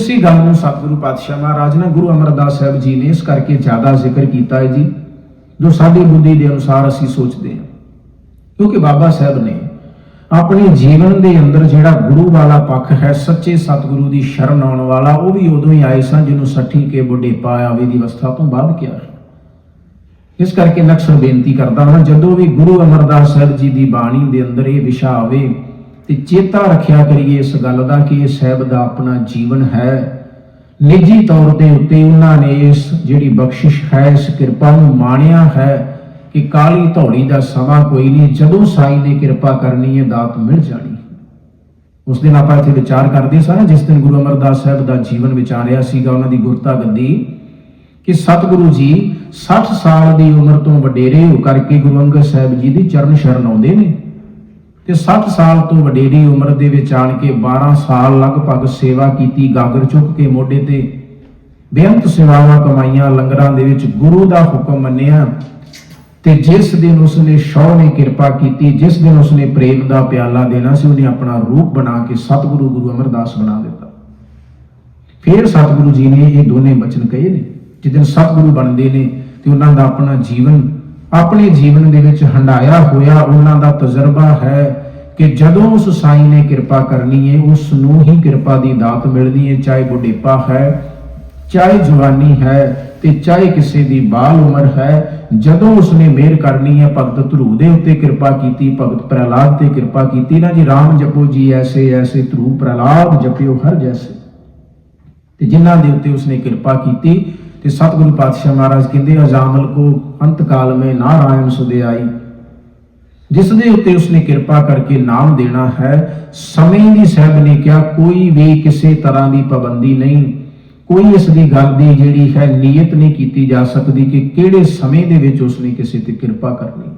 ਇਸੇ ਗੱਲ ਨੂੰ ਸਤਿਗੁਰੂ ਪਾਤਸ਼ਾਹ ਮਹਾਰਾਜ ਨੇ ਗੁਰੂ ਅਮਰਦਾਸ ਸਾਹਿਬ ਜੀ ਨੇ ਇਸ ਕਰਕੇ ਜ਼ਿਆਦਾ ਜ਼ਿਕਰ ਕੀਤਾ ਹੈ ਜੀ, ਜੋ ਸਾਡੀ ਬੁੱਧੀ ਦੇ ਅਨੁਸਾਰ ਅਸੀਂ ਸੋਚਦੇ ਹਾਂ। ਕਿਉਂਕਿ ਬਾਬਾ ਸਾਹਿਬ ਨੇ ਆਪਣੇ ਜੀਵਨ ਦੇ ਅੰਦਰ ਜਿਹੜਾ ਗੁਰੂ ਵਾਲਾ ਪੱਖ ਹੈ, ਸੱਚੇ ਸਤਿਗੁਰੂ ਦੀ ਸ਼ਰਨ ਆਉਣ ਵਾਲਾ, ਉਹ ਵੀ ਉਦੋਂ ਹੀ ਆਏ ਸਨ ਜਿਹਨੂੰ ਸੱਠੀ ਕੇ ਬੁਢੇਪਾ ਆਵੇ ਦੀ ਅਵਸਥਾ ਤੋਂ ਬਾਅਦ ਕਿਹਾ ਇਸ ਕਰਕੇ ਨਕਸ਼ਰ ਬੇਨਤੀ ਕਰਦਾ ਹਾਂ, ਜਦੋਂ ਵੀ ਗੁਰੂ ਅਮਰਦਾਸ ਸਾਹਿਬ ਜੀ ਦੀ ਬਾਣੀ ਦੇ ਅੰਦਰ ਇਹ ਵਿਸ਼ਾ ਆਵੇ ਤੇ ਚੇਤਾ ਰੱਖਿਆ ਕਰੀਏ ਇਸ ਗੱਲ ਦਾ ਕਿ ਇਹ ਸਾਹਿਬ ਦਾ ਆਪਣਾ ਜੀਵਨ ਹੈ। ਨਿੱਜੀ ਤੌਰ ਤੇ ਉੱਤੇ ਉਹਨਾਂ ਨੇ ਇਸ ਜਿਹੜੀ ਬਖਸ਼ਿਸ਼ ਹੈ, ਇਸ ਕਿਰਪਾ ਨੂੰ ਮਾਣਿਆ ਹੈ ਕਿ ਕਾਲੀ ਧੌੜੀ ਦਾ ਸਮਾਂ ਕੋਈ ਨਹੀਂ, ਜਦੋਂ ਸਾਈ ਨੇ ਕਿਰਪਾ ਕਰਨੀ ਹੈ, ਦਾਤ ਮਿਲ ਜਾਣੀ। ਉਸ ਦਿਨ ਆਪਾਂ ਇੱਥੇ ਵਿਚਾਰ ਕਰਦੇ ਸਾਂ ਜਿਸ ਦਿਨ ਗੁਰੂ ਅਮਰਦਾਸ ਸਾਹਿਬ ਦਾ ਜੀਵਨ ਵਿਚਾਰਿਆ ਸੀਗਾ, ਉਹਨਾਂ ਦੀ ਗੁਰਤਾ ਗੱਦੀ ਕਿ ਸਤਿਗੁਰੂ ਜੀ 60 ਸਾਲ ਦੀ ਉਮਰ ਤੋਂ ਵਡੇਰੇ ਹੋ ਕਰਕੇ ਗੁਰੂ ਅੰਗਦ ਸਾਹਿਬ ਜੀ ਦੀ ਚਰਨ ਸ਼ਰਨ ਆਉਂਦੇ ਨੇ। ਤੇ 60 ਸਾਲ ਤੋਂ ਵਡੇਰੀ ਉਮਰ ਦੇ ਵਿੱਚ ਆਣ ਕੇ 12 ਸਾਲ ਲਗਭਗ ਸੇਵਾ ਕੀਤੀ, ਗਾਗਰ ਚੁੱਕ ਕੇ ਮੋਢੇ ਤੇ ਬੇਅੰਤ ਸੇਵਾਵਾਂ ਕਮਾਈਆਂ, ਲੰਗਰਾਂ ਦੇ ਵਿੱਚ ਗੁਰੂ ਦਾ ਹੁਕਮ ਮੰਨਿਆ ਤੇ ਜਿਸ ਦਿਨ ਉਸਨੇ ਸ਼ੌਹ ਨੇ ਕਿਰਪਾ ਕੀਤੀ, ਜਿਸ ਦਿਨ ਉਸਨੇ ਪ੍ਰੇਮ ਦਾ ਪਿਆਲਾ ਦੇਣਾ ਸੀ, ਉਹਨੇ ਆਪਣਾ ਰੂਪ ਬਣਾ ਕੇ ਸਤਿਗੁਰੂ ਗੁਰੂ ਅਮਰਦਾਸ ਬਣਾ ਦਿੱਤਾ। ਫਿਰ ਸਤਿਗੁਰੂ ਜੀ ਨੇ ਇਹ ਦੋਨੇ ਬਚਨ ਕਹੇ ਨੇ। ਜਿਸ ਦਿਨ ਸਤਿਗੁਰੂ ਬਣਦੇ ਨੇ ਤੇ ਉਹਨਾਂ ਦਾ ਆਪਣਾ ਜੀਵਨ ਆਪਣੇ ਜੀਵਨ ਦੇ ਵਿੱਚ ਹੰਡਾਇਆ ਹੋਇਆ ਉਹਨਾਂ ਦਾ ਤਜਰਬਾ ਹੈ ਕਿ ਜਦੋਂ ਉਸ ਸਾਈ ਨੇ ਕਿਰਪਾ ਕਰਨੀ ਹੈ ਉਸ ਨੂੰ ਹੀ ਕਿਰਪਾ ਦੀ ਦਾਤ ਮਿਲਦੀ ਹੈ ਚਾਹੇ ਬੁਢੇਪਾ ਹੈ, ਚਾਹੇ ਜਵਾਨੀ ਹੈ ਤੇ ਚਾਹੇ ਕਿਸੇ ਦੀ ਬਾਲ ਉਮਰ ਹੈ। ਜਦੋਂ ਉਸਨੇ ਮਿਹਰ ਕਰਨੀ ਹੈ ਭਗਤ ਧਰੂ ਦੇ ਉੱਤੇ ਕਿਰਪਾ ਕੀਤੀ, ਭਗਤ ਪ੍ਰਹਲਾਦ ਤੇ ਕਿਰਪਾ ਕੀਤੀ, ਨਾ ਜੀ RAM ਜਪੋ ਜੀ, ਐਸੇ ਐਸੇ ਧਰੂ ਪ੍ਰਹਲਾਦ ਜਪਿਓ ਹਰ ਜੈਸੇ। ਤੇ ਜਿਨ੍ਹਾਂ ਦੇ ਉੱਤੇ ਉਸਨੇ ਕਿਰਪਾ ਕੀਤੀ ਤੇ ਸਤਿਗੁਰੂ ਪਾਤਸ਼ਾਹ ਮਹਾਰਾਜ ਕਹਿੰਦੇ ਅਜਾਮਲ ਕੋ ਅੰਤ ਕਾਲ ਮੇ ਨਾਰਾਇਣ ਸੁਦਿਆਈ ਜਿਸ ਦੇ ਉੱਤੇ ਉਸਨੇ ਕਿਰਪਾ ਕਰਕੇ ਨਾਮ ਦੇਣਾ ਹੈ, ਸਮੇਂ ਦੀ ਸਾਹਿਬ ਨੇ ਕਿਹਾ, ਕੋਈ ਵੀ ਕਿਸੇ ਤਰ੍ਹਾਂ ਦੀ ਪਾਬੰਦੀ ਨਹੀਂ। ਕੋਈ ਇਸ ਦੀ ਗੱਲ ਦੀ ਜਿਹੜੀ ਹੈ ਨੀਅਤ ਨਹੀਂ ਕੀਤੀ ਜਾ ਸਕਦੀ ਕਿ ਕਿਹੜੇ ਸਮੇਂ ਦੇ ਵਿੱਚ ਉਸਨੇ ਕਿਸੇ ਤੇ ਕਿਰਪਾ ਕਰਨੀ।